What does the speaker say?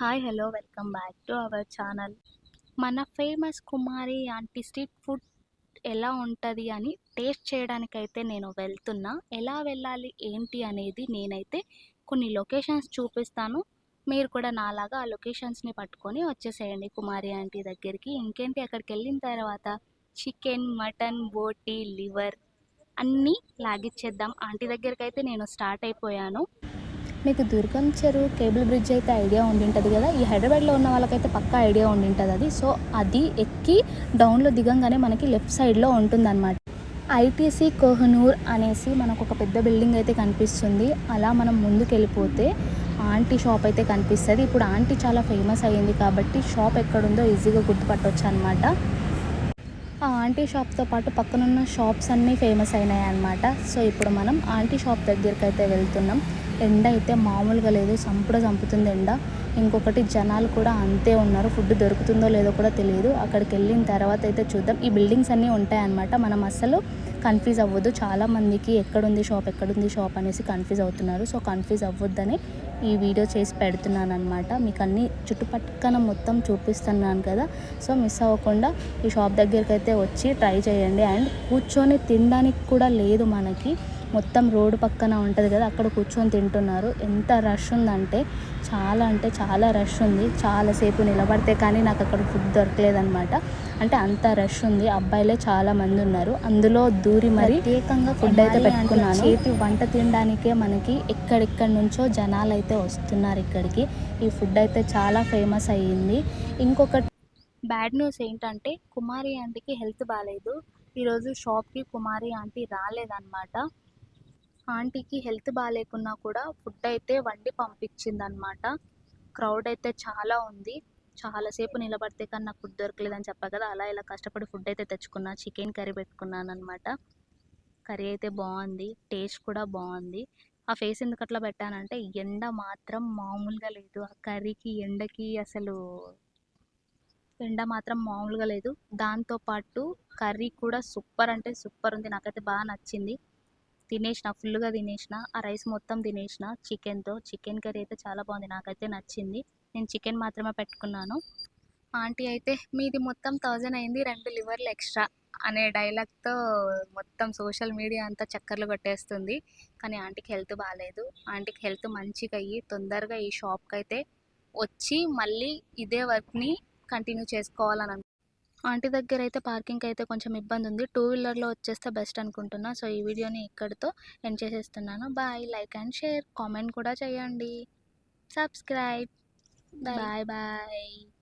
Hi hello welcome back to our channel మన famous Kumari aunty street food ఎలా ఉంటుంది అని టేస్ట్ చేయడానికైతే నేను వెళ్తున్నా. ఎలా వెళ్ళాలి ఏంటి అనేది నేనైతే కొన్ని లొకేషన్స్ చూపిస్తాను. మీరు కూడా నాలాగా ఆ లొకేషన్స్ని పట్టుకొని వచ్చేసేయండి కుమారి ఆంటీ దగ్గరికి. ఇంకేంటి అక్కడికి వెళ్ళిన తర్వాత? చికెన్ మటన్ బోటి లివర్ అన్నీ లాగిచ్చేద్దాం. ఆంటీ దగ్గరికి అయితే నేను స్టార్ట్ అయిపోయాను. మీకు దుర్గం చెరువు కేబుల్ బ్రిడ్జ్ అయితే ఐడియా ఉండి ఉంటుంది కదా? ఈ హైదరాబాద్లో ఉన్న వాళ్ళకైతే పక్కా ఐడియా ఉండి ఉంటుంది అది. సో అది ఎక్కి డౌన్లో దిగంగానే మనకి లెఫ్ట్ సైడ్లో ఉంటుందన్నమాట. ఐటీసీ కోహనూర్ అనేసి మనకు ఒక పెద్ద బిల్డింగ్ అయితే కనిపిస్తుంది. అలా మనం ముందుకు వెళ్ళిపోతే ఆంటీ షాప్ అయితే కనిపిస్తుంది. ఇప్పుడు ఆంటీ చాలా ఫేమస్ అయ్యింది కాబట్టి షాప్ ఎక్కడుందో ఈజీగా గుర్తుపట్టవచ్చు అనమాట ఆ ఆంటీ షాప్తో పాటు పక్కనున్న షాప్స్ అన్నీ ఫేమస్ అయినాయి అనమాట సో ఇప్పుడు మనం ఆంటీ షాప్ దగ్గరికి అయితే వెళ్తున్నాం. ఎండ అయితే మామూలుగా లేదు సంపుడ చంపుతుంది ఎండ. ఇంకొకటి జనాలు కూడా అంతే ఉన్నారు ఫుడ్ దొరుకుతుందో లేదో కూడా తెలియదు. అక్కడికి వెళ్ళిన తర్వాత అయితే చూద్దాం. ఈ బిల్డింగ్స్ అన్నీ ఉంటాయన్నమాట. మనం అసలు కన్ఫ్యూజ్ అవ్వద్దు. చాలామందికి ఎక్కడుంది షాప్ ఎక్కడుంది షాప్ అనేసి కన్ఫ్యూజ్ అవుతున్నారు. సో కన్ఫ్యూజ్ అవ్వద్దని ఈ వీడియో చేసి పెడుతున్నాను అనమాట మీకు అన్ని చుట్టుపక్కన మొత్తం చూపిస్తున్నాను కదా. సో మిస్ అవ్వకుండా ఈ షాప్ దగ్గరికి అయితే వచ్చి ట్రై చేయండి. అండ్ కూర్చొని తినడానికి కూడా లేదు మనకి. మొత్తం రోడ్డు పక్కన ఉంటుంది కదా అక్కడ కూర్చొని తింటున్నారు. ఎంత రష్ ఉందంటే చాలా అంటే చాలా రష్ ఉంది. చాలాసేపు నిలబడితే కానీ నాకు అక్కడ ఫుడ్ దొరకలేదన్నమాట. అంటే అంత రష్ ఉంది. అబ్బాయిలే చాలా మంది ఉన్నారు. అందులో దూరి మరి ప్రత్యేకంగా ఫుడ్ అయితే పెట్టుకున్నాను. చేతి వంట తినడానికే మనకి ఎక్కడెక్కడి నుంచో జనాలు అయితే వస్తున్నారు ఇక్కడికి. ఈ ఫుడ్ అయితే చాలా ఫేమస్ అయ్యింది. ఇంకొకటి బ్యాడ్ న్యూస్ ఏంటంటే కుమారి ఆంటీకి హెల్త్ బాగాలేదు ఈరోజు షాప్కి కుమారి ఆంటీ రాలేదన్నమాట. ఆంటీకి హెల్త్ బాగాలేకున్నా కూడా ఫుడ్ అయితే వండి పంపించింది అనమాట క్రౌడ్ అయితే చాలా ఉంది. చాలాసేపు నిలబడితే కానీ నాకు ఫుడ్ దొరకలేదని చెప్పా కదా అలా ఇలా కష్టపడి ఫుడ్ అయితే తెచ్చుకున్నా చికెన్ కర్రీ పెట్టుకున్నాను అనమాట కర్రీ అయితే బాగుంది టేస్ట్ కూడా బాగుంది. ఆ ఫేస్ ఎందుకు అట్లా పెట్టానంటే ఎండ మాత్రం మామూలుగా లేదు. ఆ కర్రీకి ఎండకి అసలు ఎండ మాత్రం మామూలుగా లేదు. దాంతోపాటు కర్రీ కూడా సూపర్ అంటే సూపర్ ఉంది. నాకైతే బాగా నచ్చింది. తినేసిన ఫుల్గా తినేసిన ఆ రైస్ మొత్తం తినేసిన చికెన్తో. చికెన్ కర్రీ అయితే చాలా బాగుంది నాకైతే నచ్చింది. నేను చికెన్ మాత్రమే పెట్టుకున్నాను. ఆంటీ అయితే మీది మొత్తం థౌజండ్ అయింది రెండు లివర్లు ఎక్స్ట్రా అనే డైలాగ్తో మొత్తం సోషల్ మీడియా అంతా చక్కర్లు కొట్టేస్తుంది. కానీ ఆంటీకి హెల్త్ బాగాలేదు ఆంటీకి హెల్త్ మంచిగా అయ్యి తొందరగా ఈ షాప్కి అయితే వచ్చి మళ్ళీ ఇదే వర్క్ని కంటిన్యూ చేసుకోవాలని అనుకుంటున్నాను ఆంటీ దగ్గర అయితే పార్కింగ్ అయితే కొంచెం ఇబ్బంది ఉంది టూ వీలర్లో వచ్చేస్తే బెస్ట్ అనుకుంటున్నా. సో ఈ వీడియోని ఇక్కడితో ఎండ్ చేసేస్తున్నాను. Bye. Like and share. Comment కూడా చేయండి. సబ్స్క్రైబ్. Bye bye.